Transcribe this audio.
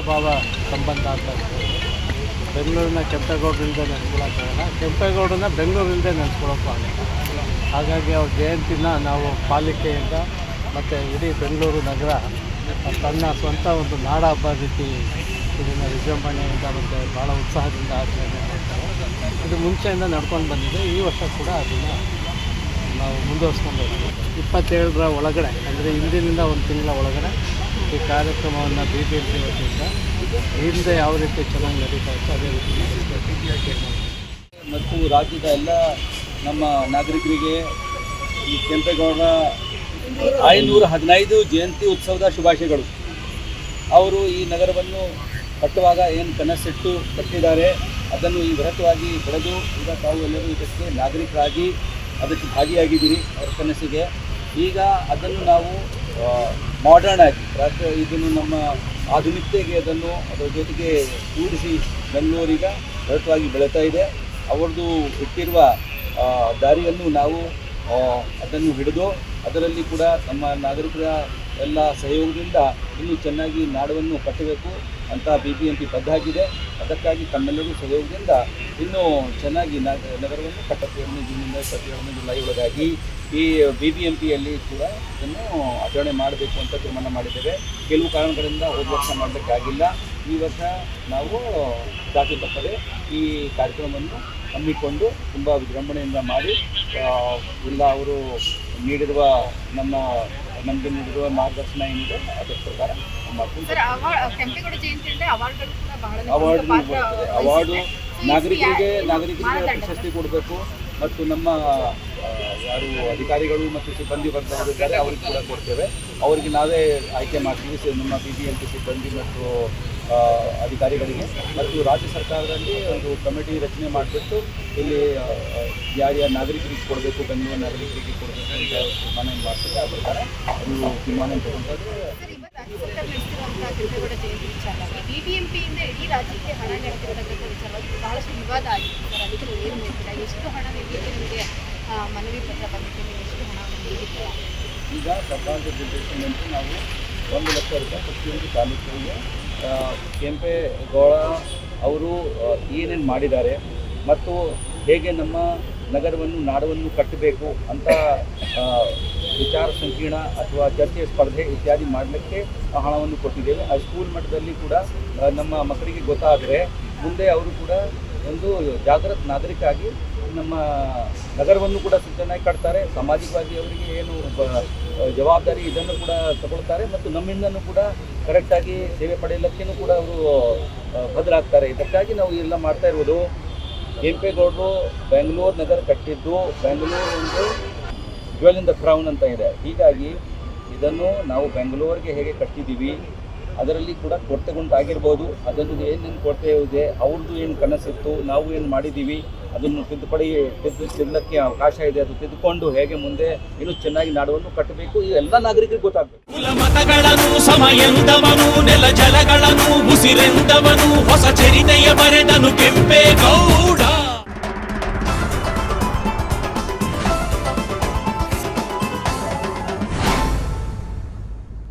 ಅವಿನಾಭಾವ ಸಂಬಂಧ ಅಂತ. ಬೆಂಗಳೂರಿನ ಕೆಂಪೇಗೌಡರಿಂದ ನೆನೆಸ್ಕೊಳಕ್ಕಾಗಲ್ಲ. ಕೆಂಪೇಗೌಡನ ಬೆಂಗಳೂರಿಂದ ನೆನೆಸ್ಕೊಳಕ್ಕೂ ಆಗಲ್ಲ. ಹಾಗಾಗಿ ಅವ್ರ ಜಯಂತಿನ ನಾವು ಪಾಲಿಕೆಯಿಂದ ಮತ್ತು ಇಡೀ ಬೆಂಗಳೂರು ನಗರ ತನ್ನ ಸ್ವಂತ ಒಂದು ನಾಡ ಹಬ್ಬ ರೀತಿ ಇದನ್ನು ವಿಜೃಂಭಣೆಯಿಂದ ಮತ್ತು ಭಾಳ ಉತ್ಸಾಹದಿಂದ ಆಚರಣೆ ಇದು ಮುಂಚೆಯಿಂದ ನಡ್ಕೊಂಡು ಬಂದಿದೆ. ಈ ವರ್ಷ ಕೂಡ ಅದನ್ನು ನಾವು ಮುಂದುವರ್ಸ್ಕೊಂಡು ಹೋಗ್ತೀವಿ. ಇಪ್ಪತ್ತೇಳರ ಒಳಗಡೆ, ಅಂದರೆ ಇಂದಿನಿಂದ ಒಂದು ತಿಂಗಳ ಒಳಗಡೆ ಈ ಕಾರ್ಯಕ್ರಮವನ್ನು ಬಿ ಬಿ ಎಂ ಪಿ ವತಿಯಿಂದ ಹಿಂದೆ ಯಾವ ರೀತಿ ಚೆನ್ನಾಗಿ ನಡೀತಾ ಇತ್ತು, ಅದೇ ರೀತಿ ಮತ್ತು ರಾಜ್ಯದ ಎಲ್ಲ ನಮ್ಮ ನಾಗರಿಕರಿಗೆ ಈ ಕೆಂಪೇಗೌಡರ ಐನೂರ ಹದಿನೈದು ಜಯಂತಿ ಉತ್ಸವದ ಶುಭಾಶಯಗಳು. ಅವರು ಈ ನಗರವನ್ನು ಕಟ್ಟುವಾಗ ಏನು ಕನಸಿಟ್ಟು ಕಟ್ಟಿದ್ದಾರೆ, ಅದನ್ನು ಈ ವ್ರತವಾಗಿ ಬೆಳೆದು ಈಗ ತಾವು ಎಲ್ಲರೂ ಇದಕ್ಕೆ ನಾಗರಿಕರಾಗಿ ಅದಕ್ಕೆ ಭಾಗಿಯಾಗಿದ್ದೀರಿ, ಅವರ ಕನಸಿಗೆ. ಈಗ ಅದನ್ನು ನಾವು ಮಾಡರ್ನ್ ಆಗಿ ರಾಷ್ಟ್ರ ಇದನ್ನು ನಮ್ಮ ಆಧುನಿಕತೆಗೆ ಅದನ್ನು, ಅದರ ಜೊತೆಗೆ ಕೂಡಿಸಿ ಬೆಂಗಳೂರಿಗ ವ್ರತವಾಗಿ ಬೆಳೀತಾ ಇದೆ. ಅವ್ರದ್ದು ಇಟ್ಟಿರುವ ದಾರಿಯನ್ನು ನಾವು ಅದನ್ನು ಹಿಡಿದು, ಅದರಲ್ಲಿ ಕೂಡ ನಮ್ಮ ನಾಗರಿಕರ ಎಲ್ಲ ಸಹಯೋಗದಿಂದ ಇನ್ನೂ ಚೆನ್ನಾಗಿ ನಾಡವನ್ನು ಕಟ್ಟಬೇಕು ಅಂತ ಬಿ ಬಿ ಎಂ ಪಿ ಬದ್ಧಾಗಿದೆ ಅದಕ್ಕಾಗಿ ತಮ್ಮೆಲ್ಲರೂ ಸಹಯೋಗದಿಂದ ಇನ್ನೂ ಚೆನ್ನಾಗಿ ನಗ- ನಗರವನ್ನು ಕಟ್ಟಕ್ಕೆ ಏಳನೇ ಜೂನಿಂದ ಇಪ್ಪತ್ತೇಳನೇ ಜುಲೈ ಒಳಗಾಗಿ. ಈ ಬಿ ಬಿ ಎಂ ಪಿಯಲ್ಲಿ ಕೂಡ ಇದನ್ನು ಆಚರಣೆ ಮಾಡಬೇಕು ಅಂತ ತೀರ್ಮಾನ ಮಾಡಿದ್ದೇವೆ. ಕೆಲವು ಕಾರಣಗಳಿಂದ ಹೋದ ವರ್ಷ ಮಾಡಲಿಕ್ಕಾಗಿಲ್ಲ. ಈ ವರ್ಷ ನಾವು ಜಾತಿ ತಪ್ಪದೆ ಈ ಕಾರ್ಯಕ್ರಮವನ್ನು ಹಮ್ಮಿಕೊಂಡು ತುಂಬ ವಿಜೃಂಭಣೆಯಿಂದ ಮಾಡಿ ಎಲ್ಲ ಅವರು ನೀಡಿರುವ ನಮ್ಮ ನಮಗೆ ನೀಡಿರುವ ಮಾರ್ಗದರ್ಶನ ಏನಿದೆ ಅದರ ಪ್ರಕಾರ ಸರ್ ಅವಾರ್ಡ್ ಅವಾರ್ಡ್ ನಾಗರಿಕರಿಗೆ ನಾಗರಿಕರಿಗೆ. ಪ್ರಶಸ್ತಿ ಕೊಡಬೇಕು ಮತ್ತು ನಮ್ಮ ಯಾರು ಅಧಿಕಾರಿಗಳು ಮತ್ತು ಸಿಬ್ಬಂದಿ ಬರ್ತಾರೆ ಅವ್ರಿಗೆ ಕೂಡ ಕೊಡ್ತೇವೆ. ಅವರಿಗೆ ನಾವೇ ಆಯ್ಕೆ ಮಾಡ್ತೀವಿ ನಮ್ಮ ಬಿ ಬಿ ಎಂ ಪಿ ಸಿಬ್ಬಂದಿ ಮತ್ತು ಅಧಿಕಾರಿಗಳಿಗೆ. ಮತ್ತು ರಾಜ್ಯ ಸರ್ಕಾರದಲ್ಲಿ ಒಂದು ಕಮಿಟಿ ರಚನೆ ಮಾಡಿಬಿಟ್ಟು ಇಲ್ಲಿ ಯಾರ್ಯಾರು ನಾಗರಿಕರಿಗೆ ಕೊಡಬೇಕು ಬೆಂಗಳೂರು ನಾಗರಿಕರಿಗೆ ಕೊಡಬೇಕು ಅಂತ ತೀರ್ಮಾನ ಏನು ಮಾಡ್ತದೆ ಆ ಪ್ರಕಾರ ಅದು ತೀರ್ಮಾನ ತಗೊಂಡ್ರೆ ಬಹಳಷ್ಟು ವಿವಾದ ಆಗಿದೆ. ನೀವು ಎಷ್ಟು ಹಣ ಮನವಿ ಪತ್ರ ಬಂದಿದೆ ನೀವು ಎಷ್ಟು ಹಣ ನೀಡಿದ್ದೀರಾ ಈಗ ಸರ್ಕಾರದ ನಿರ್ದೇಶನದಂತೆ ನಾವು ಒಂದು ಲಕ್ಷ ರೂಪಾಯಿ ಪ್ರತಿಯೊಂದು ತಾಲೂಕಿಗೆ ಕೆಂಪೇಗೌಡ ಅವರು ಏನೇನು ಮಾಡಿದ್ದಾರೆ ಮತ್ತು ಹೇಗೆ ನಮ್ಮ ನಗರವನ್ನು, ನಾಡವನ್ನು ಕಟ್ಟಬೇಕು ಅಂತ ವಿಚಾರ ಸಂಕೀರ್ಣ ಅಥವಾ ಚರ್ಚೆ ಸ್ಪರ್ಧೆ ಇತ್ಯಾದಿ ಮಾಡಲಿಕ್ಕೆ ಹಣವನ್ನು ಕೊಟ್ಟಿದ್ದೇವೆ. ಆ ಸ್ಕೂಲ್ ಮಟ್ಟದಲ್ಲಿ ಕೂಡ ನಮ್ಮ ಮಕ್ಕಳಿಗೆ ಗೊತ್ತಾದರೆ ಮುಂದೆ ಅವರು ಕೂಡ ಒಂದು ಜಾಗೃತ ನಾಗರಿಕ ಆಗಿ ನಮ್ಮ ನಗರವನ್ನು ಕೂಡ ಚೆನ್ನಾಗಿ ಕಟ್ತಾರೆ ಸಾಮಾಜಿಕವಾಗಿ ಅವರಿಗೆ ಏನು ಜವಾಬ್ದಾರಿ ಇದನ್ನು ಕೂಡ ತಗೊಳ್ತಾರೆ ಮತ್ತು ನಮ್ಮಿಂದನೂ ಕೂಡ ಕರೆಕ್ಟಾಗಿ ಸೇವೆ ಪಡೆಯಲಿಕ್ಕೂ ಕೂಡ ಅವರು ಬದಲಾಗ್ತಾರೆ. ಇದಕ್ಕಾಗಿ ನಾವು ಎಲ್ಲ ಮಾಡ್ತಾ ಇರೋದು ಕೆಂಪೇಗೌಡರು ಬೆಂಗಳೂರು ನಗರ ಕಟ್ಟಿದ್ದು, ಬೆಂಗಳೂರು ಒಂದು ಜ್ಯುವೆಲ್ ಇನ್ ದ ಕ್ರೌನ್ ಅಂತ ಇದೆ. ಹೀಗಾಗಿ ಇದನ್ನು ನಾವು ಬೆಂಗಳೂರಿಗೆ ಹೇಗೆ ಕಟ್ಟಿದ್ದೀವಿ, ಅದರಲ್ಲಿ ಕೂಡ ಕೊರತೆಗೊಂಡಾಗಿರ್ಬೋದು ಅದನ್ನು ಏನೇನು ಕೊರತೆ ಇದೆ ಅವ್ರದ್ದು ಏನು ಕನಸಿತ್ತು, ನಾವು ಏನು ಮಾಡಿದ್ದೀವಿ ಅದನ್ನು ತಿದ್ದುಪಡಿ, ತಿದ್ದು, ತಿನ್ನಕ್ಕೆ ಅವಕಾಶ ಇದೆ ಅದು ತಿದ್ದುಕೊಂಡು ಹೇಗೆ ಮುಂದೆ ಇನ್ನೂ ಚೆನ್ನಾಗಿ ನಾಡವನ್ನು ಕಟ್ಟಬೇಕು. ಎಲ್ಲ ನಾಗರಿಕರಿಗೆ ಗೊತ್ತಾಗಬೇಕು. ಕುಲ ಮತಗಳನ್ನು ಸಮಯಂದವನು ನೆಲ ಜಲಗಳನ್ನು ಉಸಿರೆಂದವನು, ಹೊಸ ಚರಿತೆಯ ಬರೆದನು ಕೆಂಪೇಗೌಡ